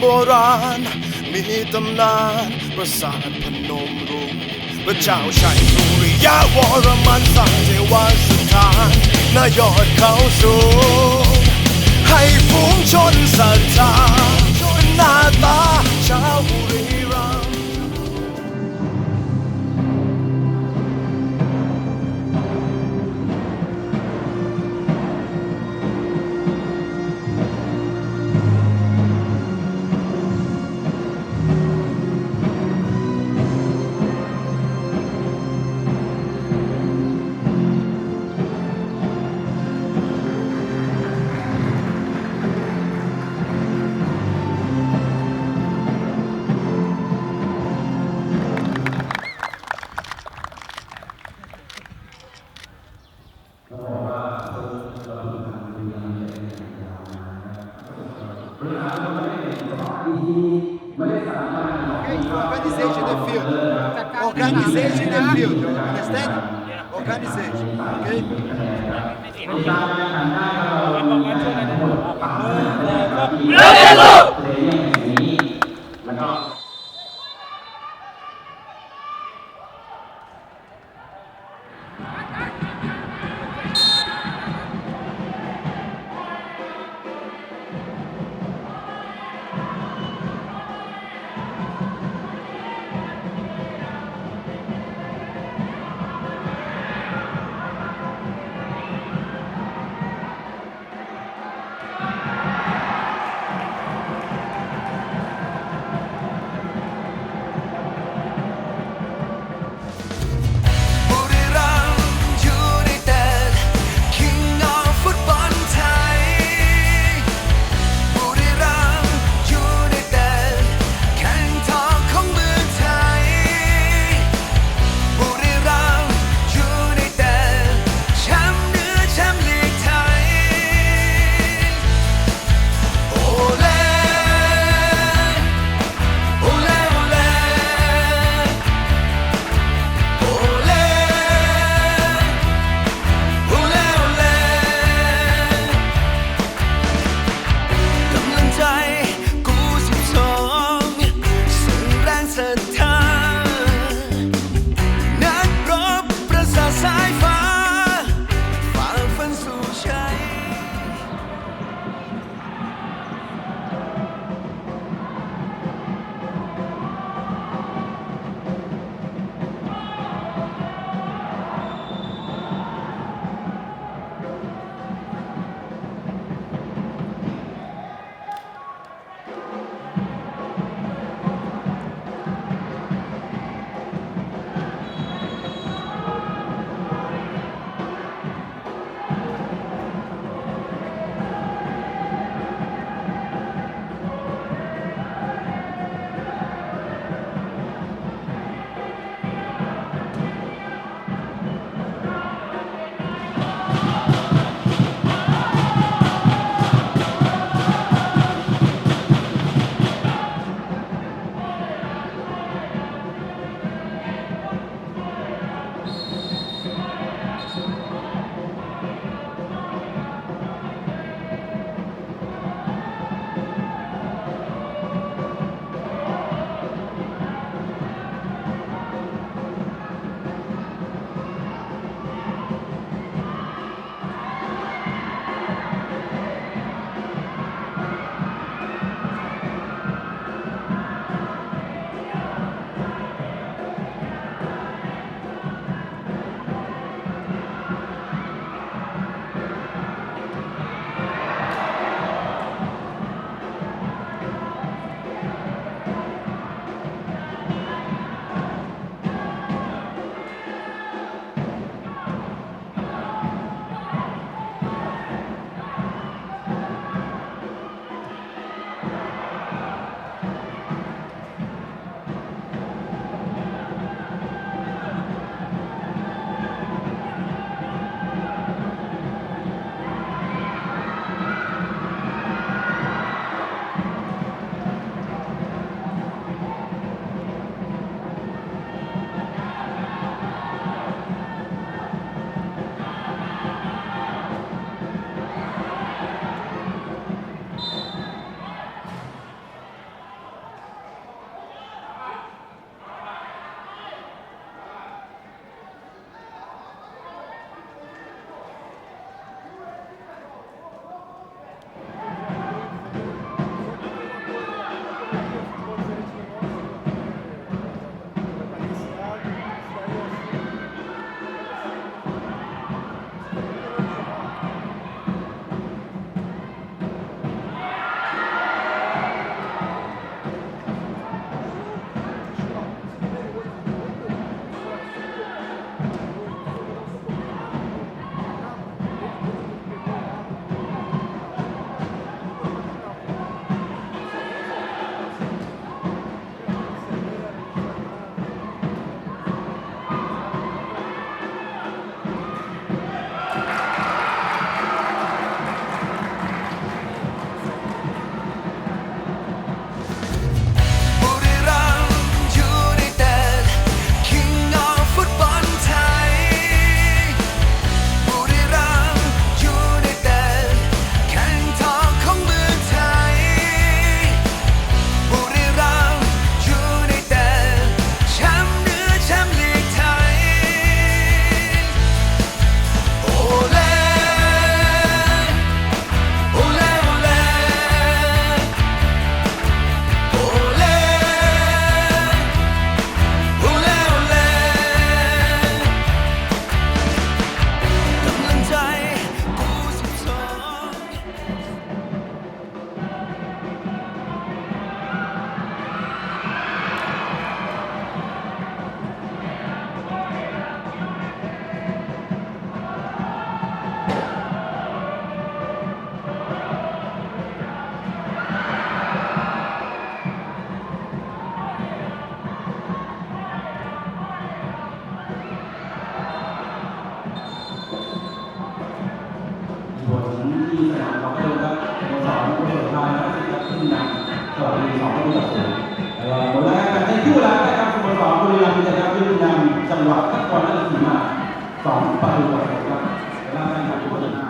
โบราณ มีตำนานประสาทพนมรุ้งพระเจ้าชัยสุริยะวรมันสร้างเทวสถานนายอดเขาสูง ให้ฝูงชนศรัทธาเป็นหน้าตาชาวบุรี Organization in the field. Understand? Organization. Okay? ฏิวัติขั้นตอนนั้นคือมาสองปฏิวัติครับแล้วการปฏิวัติ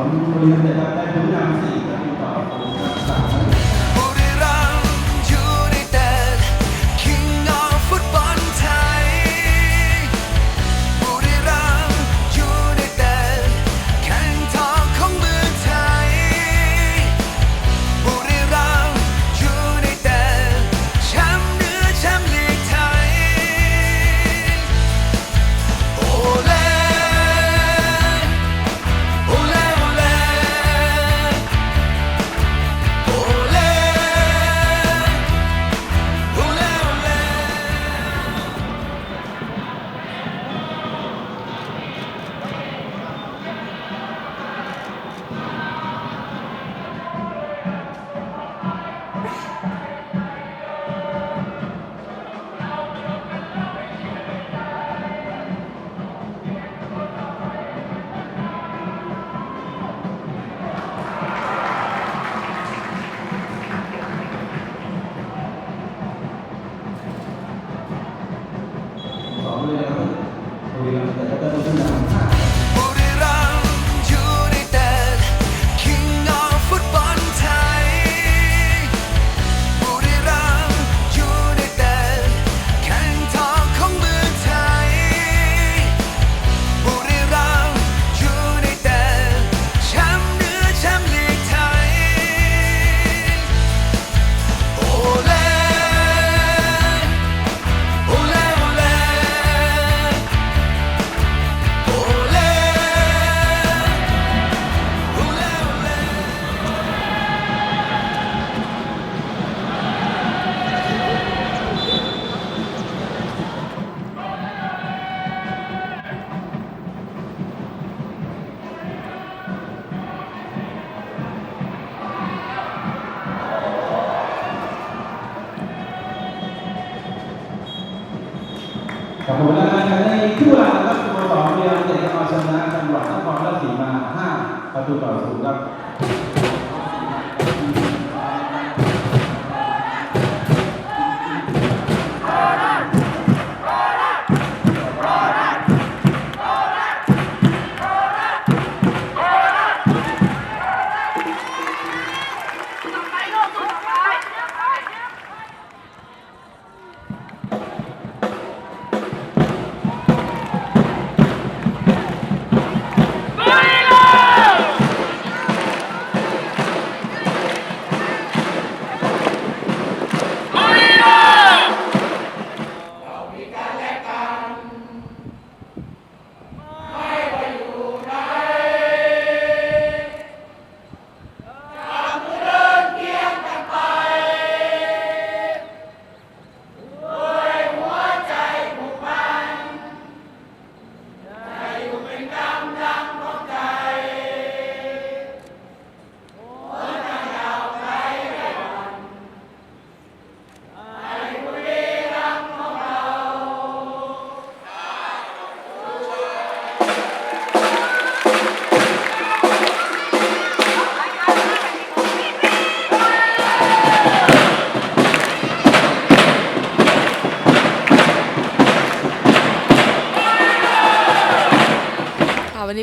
ของบริษัทได้ผลงานสี่ะตูต่อสาม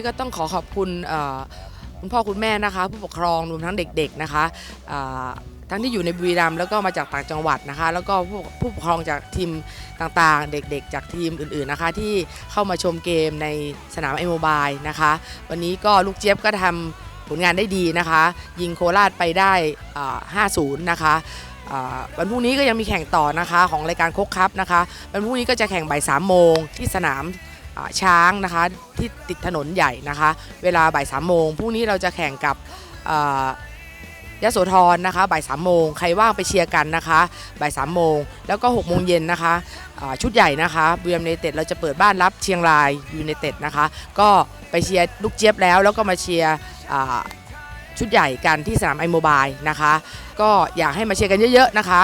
ก็ต้องขอขอบคุณคุณพ่อคุณแม่นะคะ ผู้ปกครองรวมทั้งเด็ก ๆนะคะทั้งที่อยู่ในบุรีรัมย์แล้วก็มาจากต่างจังหวัดนะคะ แล้วก็ผู้ผู้ปกครองจากทีมต่างๆ เด็กๆ จากทีมอื่นๆนะคะ ที่เข้ามาชมเกมในสนามไอโมบายนะคะ วันนี้ก็ลูกเจี๊ยบก็ทำผลงานได้ดีนะคะ ยิงโคราชไปได้ 5-0 นะคะวันพรุ่งนี้ก็ยังมีแข่งต่อนะคะของรายการโคกคัพนะคะ วันพรุ่งนี้ก็จะแข่งบ่ายสามโมงที่สนาม ช้างนะคะที่ติดถนนใหญ่นะคะ เวลาบ่ายสามโมงพรุ่งนี้เราจะแข่งกับอ่ายโสธรนะคะบ่ายสามโมงใครว่างไปเชียร์กันนะคะบ่ายสามโมงแล้วก็หกโมงเย็นนะคะชุดใหญ่นะคะบูยมในเต็ดเราจะเปิดบ้านรับเชียงรายยูในเต็ดนะคะ ก็ไปเชียร์ลูกเจี๊ยบแล้วแล้วก็มาเชียร์ชุดใหญ่กันที่สนามไอโมบายนะคะ ก็อยากให้มาเชียร์กันเยอะๆนะคะ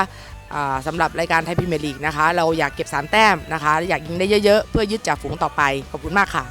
สำหรับรายการไทยพรีเมียร์ลีกนะคะ เราอยากเก็บ 3 แต้มนะคะ อยากยิงได้เยอะๆ เพื่อยึดจ่าฝูงต่อไป ขอบคุณมากค่ะ